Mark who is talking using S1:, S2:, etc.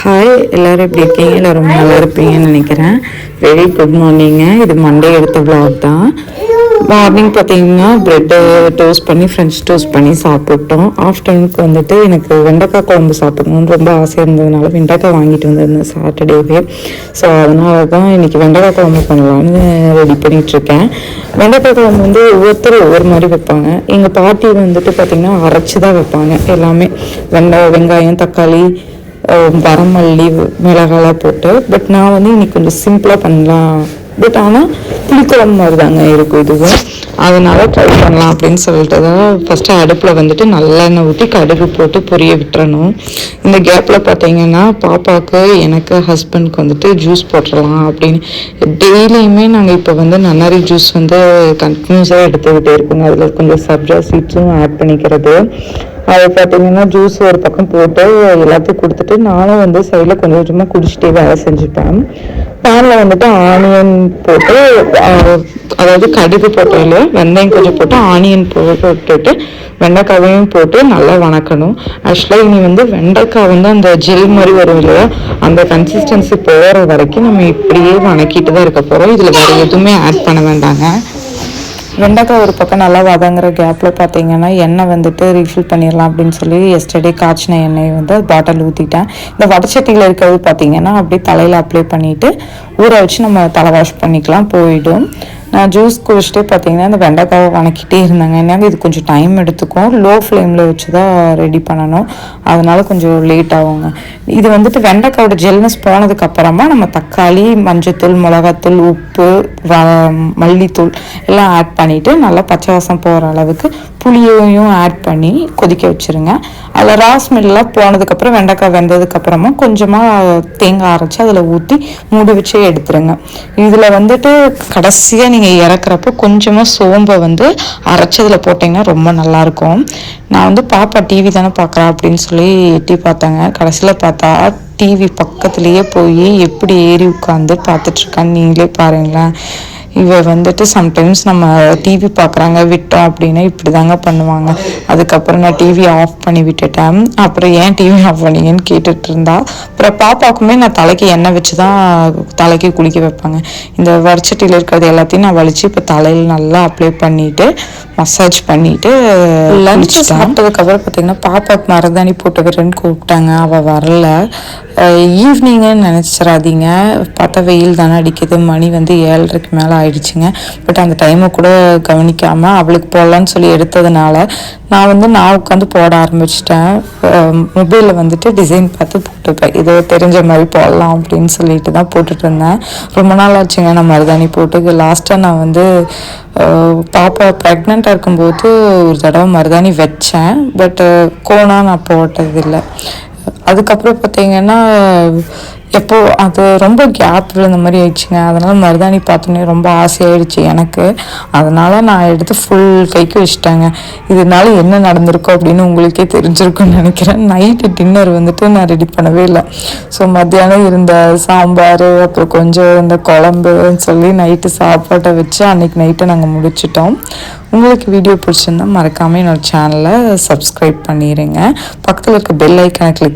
S1: Hi எல்லோரும் எப்படி இருக்கீங்க? ரொம்ப நல்லா இருப்பீங்கன்னு நினைக்கிறேன். வெரி குட் மார்னிங்க இது மண்டே எடுத்த விளாக் தான். மார்னிங் பார்த்தீங்கன்னா ப்ரெட்டு டோஸ்ட் பண்ணி ஃப்ரெஞ்ச் டோஸ்ட் பண்ணி சாப்பிட்டோம். ஆஃப்டர்நூனுக்கு வந்துட்டு எனக்கு வெண்டைக்காய் குழம்பு சாப்பிடணும்னு ரொம்ப ஆசையாக இருந்ததுனால வெண்டைக்காய் வாங்கிட்டு வந்திருந்தேன் சாட்டர்டேவே ஸோ அதனால தான் இன்னைக்கு வெண்டைக்காய் குழம்பு பண்ணலான்னு ரெடி பண்ணிகிட்ருக்கேன் வெண்டைக்காய் குழம்பு வந்து ஒவ்வொருத்தரும் ஒவ்வொரு மாதிரி வைப்பாங்க. எங்கள் பாட்டி வந்துட்டு பார்த்திங்கன்னா அரைச்சி தான் வைப்பாங்க. எல்லாமே வெண்டை வெங்காயம் தக்காளி வரமல்லி மிளகாலாம் போட்டு பட் நான் வந்து இன்னைக்கு கொஞ்சம் சிம்பிளாக பண்ணலாம். பட் ஆனால் புளிக்குழம்பு மாதிரி தாங்க இருக்கும் இதுவும் அதனால ட்ரை பண்ணலாம் அப்படின்னு சொல்லிட்டு. தான் ஃபஸ்ட்டு அடுப்பில் வந்துட்டு நல்லெண்ணெய் ஊற்றி கடுகு போட்டு பொரிய விட்டுறணும். இந்த கேப்பில் பார்த்தீங்கன்னா பாப்பாவுக்கு எனக்கு ஹஸ்பண்ட்க்கு வந்துட்டு ஜூஸ் போட்டுடலாம் அப்படின்னு. டெய்லியுமே நாங்கள் இப்போ வந்து நன்னாரி ஜூஸ் வந்து கண்டினியூஸாக எடுத்துக்கிட்டே இருக்கோங்க. அதில் கொஞ்சம் சப்ஜா சீட்ஸும் ஆட் பண்ணிக்கிறது. அது பார்த்தீங்கன்னா ஜூஸ் ஒரு பக்கம் போட்டு எல்லாத்தையும் கொடுத்துட்டு நானும் வந்து சைடில் கொஞ்சம் கொஞ்சமாக குடிச்சிட்டே வேலை செஞ்சுப்பேன். பேனில் வந்துட்டு ஆனியன் போட்டு அதாவது கடுகு போட்டதில் வெந்தயம் கொஞ்சம் போட்டு ஆனியன் போட்டுட்டு வெண்டைக்காவையும் போட்டு நல்லா வணக்கணும். ஆக்சுவலாக இனி வந்து வெண்டைக்காய் வந்து அந்த ஜெல் மாதிரி வரும் இல்லையா? அந்த கன்சிஸ்டன்சி போகிற வரைக்கும் நம்ம இப்படியே வணக்கிட்டு தான் இருக்க போகிறோம் இதில் வேறு எதுவுமே ஆட் பண்ண வேண்டாங்க. வெண்டைக்காய் ஒரு பக்கம் நல்லா வதங்குற கேப்பில் பார்த்தீங்கன்னா எண்ணெய் வந்துட்டு ரீஃபில் பண்ணிடலாம் அப்படின்னு சொல்லி எஸ்டர்டே காய்ச்சின எண்ணெய் வந்து பாட்டில் ஊற்றிட்டேன் இந்த வடச்சட்டியில் இருக்கிறது பார்த்தீங்கன்னா அப்படியே தலையில் அப்ளை பண்ணிவிட்டு ஊற வச்சு நம்ம தலை வாஷ் பண்ணிக்கலாம் போயிடும். நான் ஜூஸ் குடிச்சிட்டே பார்த்தீங்கன்னா இந்த வெண்டைக்காவை வணக்கிட்டே இருந்தாங்க. என்னங்க இது கொஞ்சம் டைம் எடுத்துக்கும்? லோ ஃப்ளேமில் வச்சு தான் ரெடி பண்ணணும். அதனால் கொஞ்சம் லேட் ஆகுங்க. இது வந்துட்டு வெண்டைக்காவோட ஜெல்னஸ் போனதுக்கப்புறமா நம்ம தக்காளி மஞ்சத்தூள் மிளகாத்தூள் உப்பு வ- மல்லித்தூள் எல்லாம் ஆட் பண்ணிவிட்டு நல்லா பச்சை வாசம் போகிற அளவுக்கு புளியையும் ஆட் பண்ணி கொதிக்க வச்சிருங்க. அதில் ரா ஸ்மெல்லாம் போனதுக்கப்புறம் வெண்டைக்காய் வெந்ததுக்கப்புறமா கொஞ்சமாக தேங்காய் அரைச்சி அதில் ஊற்றி மூடி வச்சு எடுத்துருங்க. இதில் வந்துட்டு கடைசியாக நீங்கள் இறக்குறப்போ கொஞ்சமாக சோம்பை வந்து அரைச்சதில் போட்டிங்கன்னா ரொம்ப நல்லாயிருக்கும். நான் வந்து பாப்பா டிவி தானே பார்க்குறா அப்படின்னு சொல்லி எட்டி பார்த்தாங்க. கடைசியில் பார்த்தா டிவி பக்கத்துலேயே போய் எப்படி ஏறி உட்காந்து பார்த்துட்ருக்கான்னு நீங்களே பாருங்களேன். இவ வந்துட்டு சம்டைம்ஸ் நம்ம டிவி பார்க்குறாங்க விட்டோம் அப்படின்னா இப்படி தாங்க பண்ணுவாங்க. அதுக்கப்புறம் நான் டிவி ஆஃப் பண்ணி விட்டுட்டேன். அப்புறம் ஏன் டிவி ஆஃப் பண்ணீங்கன்னு கேட்டுட்டு இருந்தா அப்புறம் பாப்பாக்குமே நான் தலைக்கு எண்ணெய் வச்சு தான் தலைக்கு குளிக்க வைப்பாங்க. இந்த வரிச்சட்டியில் இருக்கிறது எல்லாத்தையும் நான் வலிச்சு இப்போ தலையில் நல்லா அப்ளை பண்ணிட்டு மசாஜ் பண்ணிட்டு லஞ்ச் சாப்பிட்டதுக்கப்புறம் பார்த்தீங்கன்னா பாப்பாக்கு மருதாணி போட்டுக்கிறேன்னு கூப்பிட்டாங்க. அவள் வரல. ஈவினிங்குன்னு நினச்சிடாதீங்க. பார்த்தா வெயில் தானே அடிக்குது. மணி வந்து ஏழரைக்கு மேலே ஆயிடுச்சுங்க. பட் அந்த டைமை கூட கவனிக்காமல் அவளுக்கு போடலான்னு சொல்லி எடுத்ததுனால நான் வந்து நான் உட்காந்து போட ஆரம்பிச்சிட்டேன். மொபைலில் வந்துட்டு டிசைன் பார்த்து போட்டுப்பேன் இதோ தெரிஞ்ச மாதிரி போடலாம் அப்படின்னு சொல்லிட்டு தான் போட்டுட்டு இருந்தேன் ரொம்ப நாள் ஆச்சுங்க நான் மருதாணி போட்டு. லாஸ்ட்டாக நான் வந்து பாப்பா ப்ரெக்னெண்ட்டாக இருக்கும்போது ஒரு தடவை மருதாணி வச்சேன். பட் கோனாக நான் போட்டதில்லை. அதுக்கப்புறம் பார்த்தீங்கன்னா எப்போ அது ரொம்ப கேப் விழுந்த மாதிரி ஆயிடுச்சுங்க. அதனால மருதாணி பார்த்தோன்னே ரொம்ப ஆசையாயிடுச்சு எனக்கு. அதனால நான் எடுத்து ஃபுல் கைக்கு வச்சுட்டேங்க. இதனால என்ன நடந்திருக்கோ அப்படின்னு உங்களுக்கே தெரிஞ்சிருக்கும்னு நினைக்கிறேன். நைட்டு டின்னர் வந்துட்டு நான் ரெடி பண்ணவே இல்லை. ஸோ மத்தியானம் இருந்த சாம்பார் அப்புறம் கொஞ்சம் இந்த குழம்புன்னு சொல்லி நைட்டு சாப்பாட்டை வச்சு அன்னைக்கு நைட்டை நாங்கள் முடிச்சிட்டோம். உங்களுக்கு வீடியோ பிடிச்சிருந்தா மறக்காமல் என்னோட சேனலை சப்ஸ்கிரைப் பண்ணிடுங்க பக்கத்தில் இருக்க பெல் ஐக்கானை கிளிக்